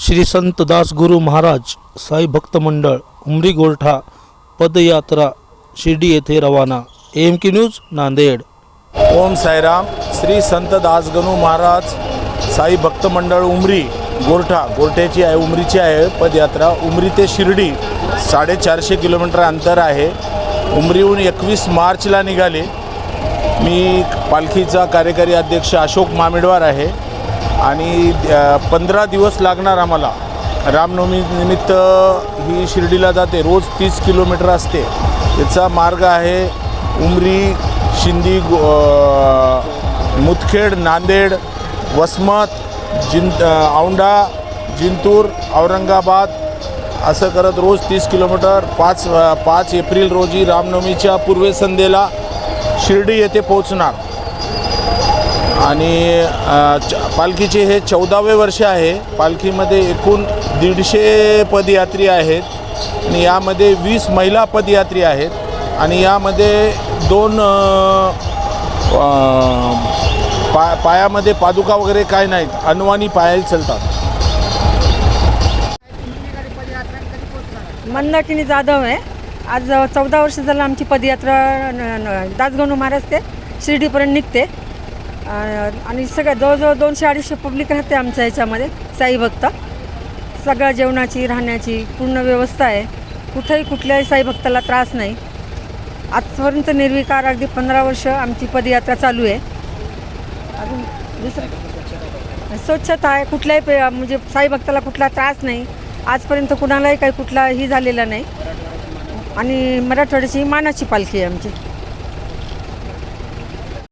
श्री संत दासगुरु महाराज साई भक्त मंडळ उमरी गोरठा पदयात्रा शिर्डी येथे रवाना. एम की न्यूज नांदेड. ओम साईराम श्री संत दासगणू महाराज साई भक्त मंडळ उमरी गोरठा. गोरठ्याची आहे उमरीची आहे पदयात्रा. उमरी ते शिर्डी साडेचारशे किलोमीटर अंतर आहे. उमरीहून एकवीस मार्चला निघाले. मी पालखीचा कार्यकारी अध्यक्ष अशोक मामिडवार आहे. आणि पंधरा दिवस लागणार आम्हाला. रामनवमी निमित्त ही शिर्डीला जाते. रोज तीस किलोमीटर असते. याचा मार्ग आहे उमरी शिंदी गो मुदखेड नांदेड वसमत जिंत औंढा जिंतूर औरंगाबाद असं करत रोज तीस किलोमीटर. पाच पाच एप्रिल रोजी रामनवमीच्या पूर्वेसंध्येला शिर्डी येथे पोहोचणार. आणि च- पालखीचे हे चौदावे वर्ष आहे. पालखीमध्ये एकूण दीडशे पदयात्री आहेत. आणि यामध्ये वीस महिला पदयात्री आहेत. आणि यामध्ये दोन पा पायामध्ये पादुका वगैरे काय नाहीत. अनवानी पायाही चालतात. मंदाकिनी जाधव आहे. आज चौदा वर्ष झालं आमची पदयात्रा न- दासगणू महाराज ते शिर्डीपर्यंत निघते. आणि सगळ्या जवळजवळ दोनशे अडीचशे पब्लिक राहते आमच्या याच्यामध्ये साई भक्त. सगळ्या जेवणाची राहण्याची पूर्ण व्यवस्था आहे. कुठंही कुठल्याही साई भक्ताला त्रास नाही. आजपर्यंत निर्विकार अगदी पंधरा वर्ष आमची पदयात्रा चालू आहे. अजून दुसरं स्वच्छता आहे कुठल्याही पे म्हणजे साई भक्ताला कुठला त्रास नाही. आजपर्यंत कुणालाही काही कुठलाही झालेला नाही. आणि मराठवाड्याची मानाची पालखी आहे आमची.